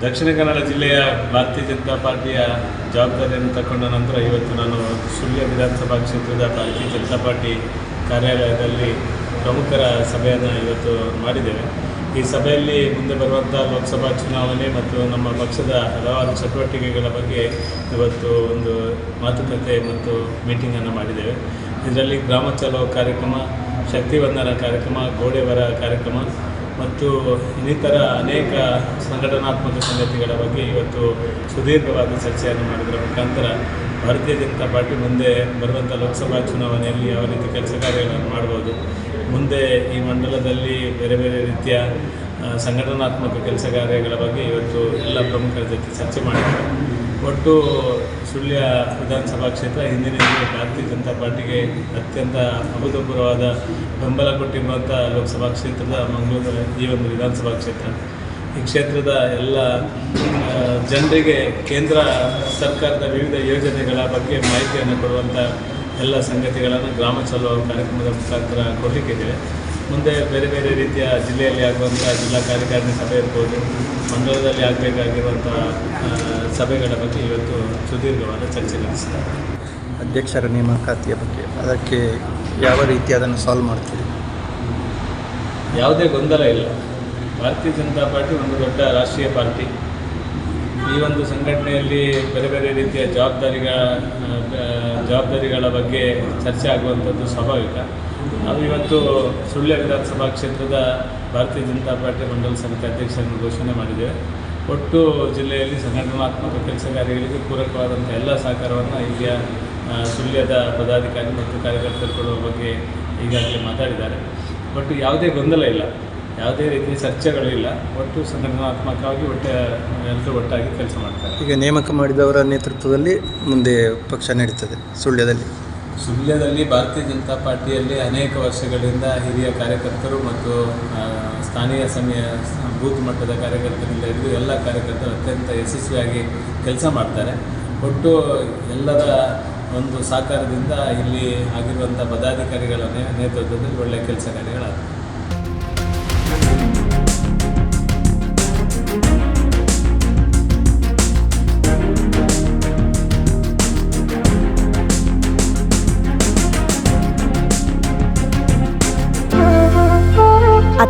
ದಕ್ಷಿಣ ಕನ್ನಡ ಜಿಲ್ಲೆಯ ಭಾರತೀಯ ಜನತಾ ಪಾರ್ಟಿಯ ಜವಾಬ್ದಾರಿಯನ್ನು ತಗೊಂಡ ನಂತರ ಇವತ್ತು ನಾನು ಸುಳ್ಯ ವಿಧಾನಸಭಾ ಕ್ಷೇತ್ರದ ಭಾರತೀಯ ಜನತಾ ಪಾರ್ಟಿ ಕಾರ್ಯಾಲಯದಲ್ಲಿ ಪ್ರಮುಖರ ಸಭೆಯನ್ನು ಇವತ್ತು ಮಾಡಿದ್ದೇವೆ. ಈ ಸಭೆಯಲ್ಲಿ ಮುಂದೆ ಬರುವಂಥ ಲೋಕಸಭಾ ಚುನಾವಣೆ ಮತ್ತು ನಮ್ಮ ಪಕ್ಷದ ಹಲವಾರು ಚಟುವಟಿಕೆಗಳ ಬಗ್ಗೆ ಇವತ್ತು ಒಂದು ಮಾತುಕತೆ ಮತ್ತು ಮೀಟಿಂಗನ್ನು ಮಾಡಿದ್ದೇವೆ. ಇದರಲ್ಲಿ ಗ್ರಾಮ ಚಲೋ ಕಾರ್ಯಕ್ರಮ ಶಕ್ತಿವಂದನ ಕಾರ್ಯಕ್ರಮ ಗೋಡೆವರ ಕಾರ್ಯಕ್ರಮ ಮತ್ತು ಇನ್ನಿತರ ಅನೇಕ ಸಂಘಟನಾತ್ಮಕ ಸಂಗತಿಗಳ ಬಗ್ಗೆ ಇವತ್ತು ಸುದೀರ್ಘವಾದ ಚರ್ಚೆಯನ್ನು ಮಾಡಿದರ ಮುಖಾಂತರ ಭಾರತೀಯ ಜನತಾ ಪಾರ್ಟಿ ಮುಂದೆ ಬರುವಂಥ ಲೋಕಸಭಾ ಚುನಾವಣೆಯಲ್ಲಿ ಯಾವ ರೀತಿ ಕೆಲಸ ಕಾರ್ಯಗಳನ್ನು ಮಾಡ್ಬೋದು, ಮುಂದೆ ಈ ಮಂಡಲದಲ್ಲಿ ಬೇರೆ ಬೇರೆ ರೀತಿಯ ಸಂಘಟನಾತ್ಮಕ ಕೆಲಸ ಕಾರ್ಯಗಳ ಬಗ್ಗೆ ಇವತ್ತು ಎಲ್ಲ ಪ್ರಮುಖರ ಜೊತೆ ಚರ್ಚೆ ಮಾಡಿದ್ದಾರೆ. ಒಟ್ಟು ಸುಳ್ಯ ವಿಧಾನಸಭಾ ಕ್ಷೇತ್ರ, ಹಿಂದಿನ ಭಾರತೀಯ ಜನತಾ ಪಾರ್ಟಿಗೆ ಅತ್ಯಂತ ಅಭೂತಪೂರ್ವವಾದ ಬೆಂಬಲ ಕೊಟ್ಟಿರುವಂಥ ಲೋಕಸಭಾ ಕ್ಷೇತ್ರದ ಮಂಗಳೂರು ಈ ಒಂದು ವಿಧಾನಸಭಾ ಕ್ಷೇತ್ರ. ಈ ಕ್ಷೇತ್ರದ ಎಲ್ಲ ಜನರಿಗೆ ಕೇಂದ್ರ ಸರ್ಕಾರದ ವಿವಿಧ ಯೋಜನೆಗಳ ಬಗ್ಗೆ ಮಾಹಿತಿಯನ್ನು ಕೊಡುವಂಥ ಎಲ್ಲ ಸಂಗತಿಗಳನ್ನು ಗ್ರಾಮ ಚಲೋ ಕಾರ್ಯಕ್ರಮದ ಮುಖಾಂತರ ಕೊಡಲಿಕ್ಕಿದ್ದೇವೆ. ಮುಂದೆ ಬೇರೆ ಬೇರೆ ರೀತಿಯ ಜಿಲ್ಲೆಯಲ್ಲಿ ಆಗುವಂಥ ಜಿಲ್ಲಾ ಕಾರ್ಯಕಾರಿಣಿ ಸಭೆ ಇರ್ಬೋದು ಮಂಡಲದಲ್ಲಿ ಆಗಬೇಕಾಗಿರುವಂಥ ಸಭೆಗಳ ಬಗ್ಗೆ ಇವತ್ತು ಸುದೀರ್ಘವಾದ ಚರ್ಚೆ ನಡೆಸಿದ್ದಾರೆ ಅಧ್ಯಕ್ಷರ ನೇಮಕಾತಿಯ ಬಗ್ಗೆ ಅದಕ್ಕೆ ಯಾವ ರೀತಿ ಅದನ್ನು ಸಾಲ್ವ್ ಮಾಡ್ತೀರಿ? ಯಾವುದೇ ಗೊಂದಲ ಇಲ್ಲ. ಭಾರತೀಯ ಜನತಾ ಪಾರ್ಟಿ ಒಂದು ದೊಡ್ಡ ರಾಷ್ಟ್ರೀಯ ಪಾರ್ಟಿ. ಈ ಒಂದು ಸಂಘಟನೆಯಲ್ಲಿ ಬೇರೆ ಬೇರೆ ರೀತಿಯ ಜವಾಬ್ದಾರಿಗಳ ಜವಾಬ್ದಾರಿಗಳ ಬಗ್ಗೆ ಚರ್ಚೆ ಆಗುವಂಥದ್ದು ಸ್ವಾಭಾವಿಕ. ನಾವು ಇವತ್ತು ಸುಳ್ಯ ವಿಧಾನಸಭಾ ಕ್ಷೇತ್ರದ ಭಾರತೀಯ ಜನತಾ ಪಾರ್ಟಿ ಮಂಡಲ ಸಮಿತಿ ಅಧ್ಯಕ್ಷರನ್ನು ಘೋಷಣೆ ಮಾಡಿದೆ ಒಟ್ಟು ಜಿಲ್ಲೆಯಲ್ಲಿ ಸಂಘಟನಾತ್ಮಕ ಕೆಲಸ ಕಾರ್ಯಗಳಿಗೆ ಪೂರಕವಾದಂಥ ಎಲ್ಲ ಸಹಕಾರವನ್ನು ಇಲ್ಲಿಯ ಸುಳ್ಯದ ಪದಾಧಿಕಾರಿ ಮತ್ತು ಕಾರ್ಯಕರ್ತರು ಬಗ್ಗೆ ಈಗಾಗಲೇ ಮಾತಾಡಿದ್ದಾರೆ. ಒಟ್ಟು ಯಾವುದೇ ಗೊಂದಲ ಇಲ್ಲ. ಯಾವುದೇ ರೀತಿಯ ಚರ್ಚೆಗಳು ಇಲ್ಲ. ಒಟ್ಟು ಸಂಘಟನಾತ್ಮಕವಾಗಿ ಒಟ್ಟು, ಎಲ್ಲರೂ ಒಟ್ಟಾಗಿ ಕೆಲಸ ಮಾಡ್ತಾರೆ. ಈಗ ನೇಮಕ ಮಾಡಿದವರ ನೇತೃತ್ವದಲ್ಲಿ ಮುಂದೆ ಪಕ್ಷ ನಡೀತದೆ ಸುಳ್ಯದಲ್ಲಿ. ಸುಳ್ಯದಲ್ಲಿ ಭಾರತೀಯ ಜನತಾ ಪಾರ್ಟಿಯಲ್ಲಿ ಅನೇಕ ವರ್ಷಗಳಿಂದ ಹಿರಿಯ ಕಾರ್ಯಕರ್ತರು ಮತ್ತು ಸ್ಥಾನೀಯ ಸಮಯ, ಬೂತ್ ಮಟ್ಟದ ಕಾರ್ಯಕರ್ತರಿಂದ ಹಿಡಿದು ಎಲ್ಲ ಕಾರ್ಯಕರ್ತರು ಅತ್ಯಂತ ಯಶಸ್ವಿಯಾಗಿ ಕೆಲಸ ಮಾಡ್ತಾರೆ. ಒಟ್ಟು ಎಲ್ಲರ ಒಂದು ಸಹಕಾರದಿಂದ ಇಲ್ಲಿ ಆಗಿರುವಂಥ ಪದಾಧಿಕಾರಿಗಳ ನೇತೃತ್ವದಲ್ಲಿ ಒಳ್ಳೆಯ ಕೆಲಸ ಕಾರ್ಯಗಳಾಗ್ತವೆ.